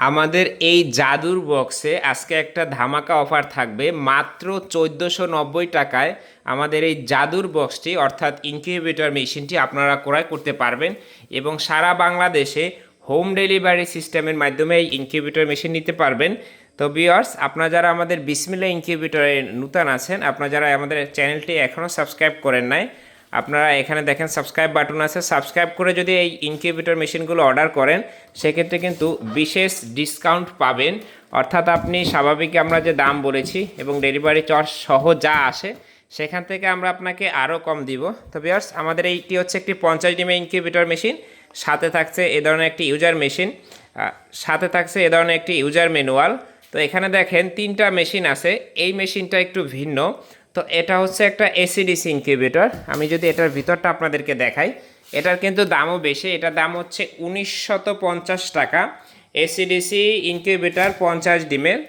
আমাদের এই জাদুর বক্সে আজকে একটা ধামাকা অফার থাকবে। মাত্র চোদ্দোশো নব্বই টাকায় আমাদের এই জাদুর বক্সটি অর্থাৎ ইনকিউবেটর মেশিনটি আপনারা ক্রয় করতে পারবেন এবং সারা বাংলাদেশে হোম ডেলিভারি সিস্টেমের মাধ্যমে এই ইনকিউবেটর মেশিন নিতে পারবেন। তো বিয়ার্স আপনারা যারা আমাদের বিসমিল্লা ইনকিউবেটরে নূতন আছেন, আপনারা যারা আমাদের চ্যানেলটি এখনও সাবস্ক্রাইব করেন নাই আপনারা এখানে দেখেন সাবস্ক্রাইব বাটন আছে। সাবস্ক্রাইব করে যদি এই ইনকিউবেটর মেশিনগুলো অর্ডার করেন, সেক্ষেত্রে কিন্তু বিশেষ ডিসকাউন্ট পাবেন। অর্থাৎ আপনি স্বাভাবিক আমরা যে দাম বলেছি এবং ডেলিভারি চার্জ সহ যা আসে, সেখান থেকে আমরা আপনাকে আরও কম দিব। তো বিয়ার্স আমাদের এইটি হচ্ছে একটি পঞ্চাশ ডিমের ইনকিউবেটর মেশিন সাথে থাকছে এ ধরনের একটি ইউজার মেশিন সাথে থাকছে এ ধরনের একটি ইউজার ম্যানুয়াল তো এখানে দেখেন তিনটা মেশিন আছে। এই মেশিনটা একটু ভিন্ন। তো এটা হচ্ছে একটা এসিডিসি ইনকিউবেটর আমি যদি এটার ভিতরটা আপনাদেরকে দেখাই, এটার কিন্তু দামও বেশি। এটার দাম হচ্ছে উনিশশত পঞ্চাশ টাকা। এসিডিসি ইনকিউবেটর পঞ্চাশ ডিমের।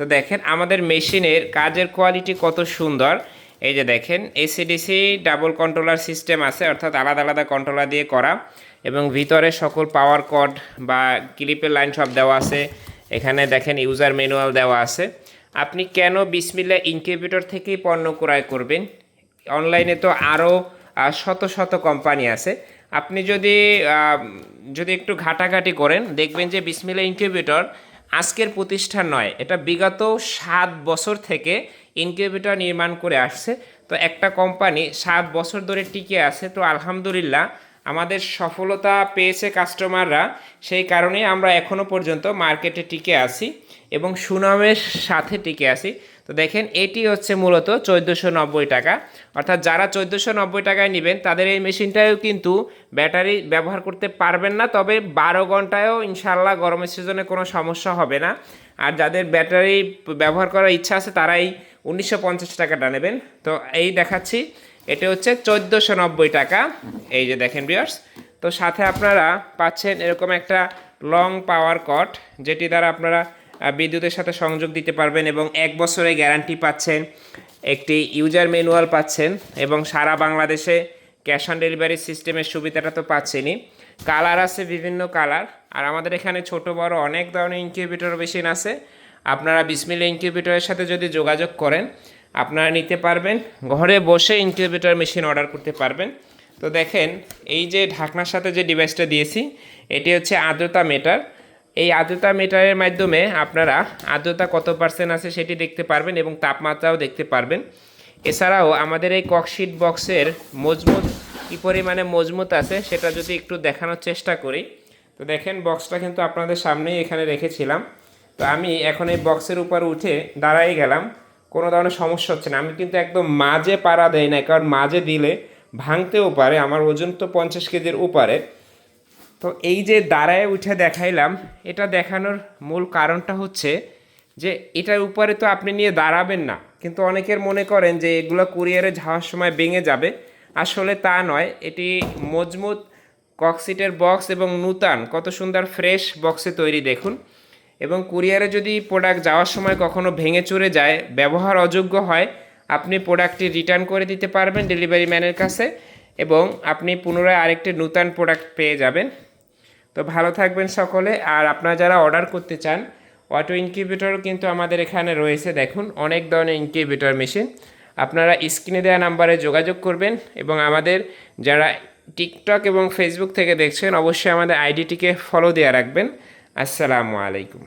তো দেখেন, আমাদের মেশিনের কাজের কোয়ালিটি কত সুন্দর। এই যে দেখেন এসিডিসি ডাবল কন্ট্রোলার সিস্টেম আছে, অর্থাৎ আলাদা আলাদা কন্ট্রোলার দিয়ে করা। এবং ভিতরে সকল পাওয়ার কড বা ক্লিপের লাইন সব দেওয়া আছে। এখানে দেখেন ইউজার ম্যানুয়াল দেওয়া আছে। আপনি কেন বিসমিল্লা ইনকিউবেটর থেকেই পণ্য ক্রয় করবেন? অনলাইনে তো আরও শত শত কোম্পানি আছে। আপনি যদি যদি একটু ঘাটাঘাটি করেন, দেখবেন যে বিসমিল্লা ইনকিউবেটর আজকের প্রতিষ্ঠান নয়, এটা বিগত সাত বছর থেকে ইনকিউবেটর নির্মাণ করে আসছে। তো একটা কোম্পানি সাত বছর ধরে টিকে আছে। তো আলহামদুলিল্লাহ আমাদের সফলতা পেয়েছে কাস্টমাররা সেই কারণেই আমরা এখনও পর্যন্ত মার্কেটে টিকে আছি এবং সুনামের সাথে টিকে আছি। তো দেখেন, এটি হচ্ছে মূলত চোদ্দোশো নব্বই টাকা। অর্থাৎ যারা চোদ্দোশো নব্বই টাকায় নেবেন, তাদের এই মেশিনটাও কিন্তু ব্যাটারি ব্যবহার করতে পারবেন না। তবে বারো ঘন্টায়ও ইনশাল্লাহ গরমের সিজনে কোনো সমস্যা হবে না। আর যাদের ব্যাটারি ব্যবহার করার ইচ্ছা আছে, তারাই উনিশশো পঞ্চাশ টাকাটা নেবেন। তো এই দেখাচ্ছি। এটা হচ্ছে চোদ্দোশো নব্বই টাকা। এই যে দেখেন বিয়ার্স তো সাথে আপনারা পাচ্ছেন এরকম একটা লং পাওয়ার কট যেটি দ্বারা আপনারা বিদ্যুতের সাথে সংযোগ দিতে পারবেন এবং এক বছরের গ্যারান্টি পাচ্ছেন। একটি ইউজার ম্যানুয়াল পাচ্ছেন এবং সারা বাংলাদেশে ক্যাশ অন ডেলিভারি সিস্টেমের সুবিধাটা তো পাচ্ছেনই। কালার আছে বিভিন্ন কালার আর আমাদের এখানে ছোট, বড় অনেক ধরনের ইনকিউবেটর মেশিন আছে। আপনারা বিসমিল ইনকিউবেটরের সাথে যদি যোগাযোগ করেন আপনারা নিতে পারবেন। ঘরে বসে ইনকিউবেটর মেশিন অর্ডার করতে পারবেন। তো দেখেন, এই যে ঢাকনার সাথে যে ডিভাইসটা দিয়েছি, এটি হচ্ছে আর্দ্রতা মিটার এই আর্দ্রতা মিটারের মাধ্যমে আপনারা আর্দ্রতা কত পার্সেন্ট আছে সেটি দেখতে পারবেন এবং তাপমাত্রাও দেখতে পারবেন। এছাড়াও আমাদের এই ককশিট বক্সের মজবুত, কী পরিমাণে মজবুত আছে সেটা যদি একটু দেখানোর চেষ্টা করি। তো দেখেন বক্সটা কিন্তু আপনাদের সামনেই এখানে রেখেছিলাম। তো আমি এখন এই বক্সের উপর উঠে দাঁড়াই গেলাম। কোনো ধরনের সমস্যা হচ্ছে না। আমি কিন্তু একদম মাঝে পাড়া দেয় না কারণ মাঝে দিলে ভাঙতেও পারে। আমার ওজন তো পঞ্চাশ কেজির উপরে। তো এই যে দাঁড়ায় উঠে দেখাইলাম, এটা দেখানোর মূল কারণটা হচ্ছে যে এটার উপরে তো আপনি নিয়ে দাঁড়াবেন না। কিন্তু অনেকের মনে করেন যে এগুলো কুরিয়ারে যাওয়ার সময় ভেঙে যাবে। আসলে তা নয়, এটি মজবুত ককসিটের বক্স এবং নূতন। কত সুন্দর ফ্রেশ বক্সে তৈরি, দেখুন। এবং কুরিয়ারে যদি প্রোডাক্ট যাওয়ার সময় কখনো ভেঙে চুরে যায়, ব্যবহার অযোগ্য হয়, আপনি প্রোডাক্টটি রিটার্ন করে দিতে পারবেন ডেলিভারি ম্যানের কাছে এবং আপনি পুনরায় আরেকটি নূতন প্রোডাক্ট পেয়ে যাবেন। তো ভালো থাকবেন সকলে। আর আপনারা যারা অর্ডার করতে চান অটো ইনকিউবেটরও কিন্তু আমাদের এখানে রয়েছে। দেখুন, অনেক ধরনের ইনকিউবেটর মেশিন আপনারা স্ক্রিনে দেওয়া নাম্বারে যোগাযোগ করবেন এবং আমাদের যারা টিকটক এবং ফেসবুক থেকে দেখছেন, অবশ্যই আমাদের আইডিটিকে ফলো দেওয়া রাখবেন। আসসালামু আলাইকুম।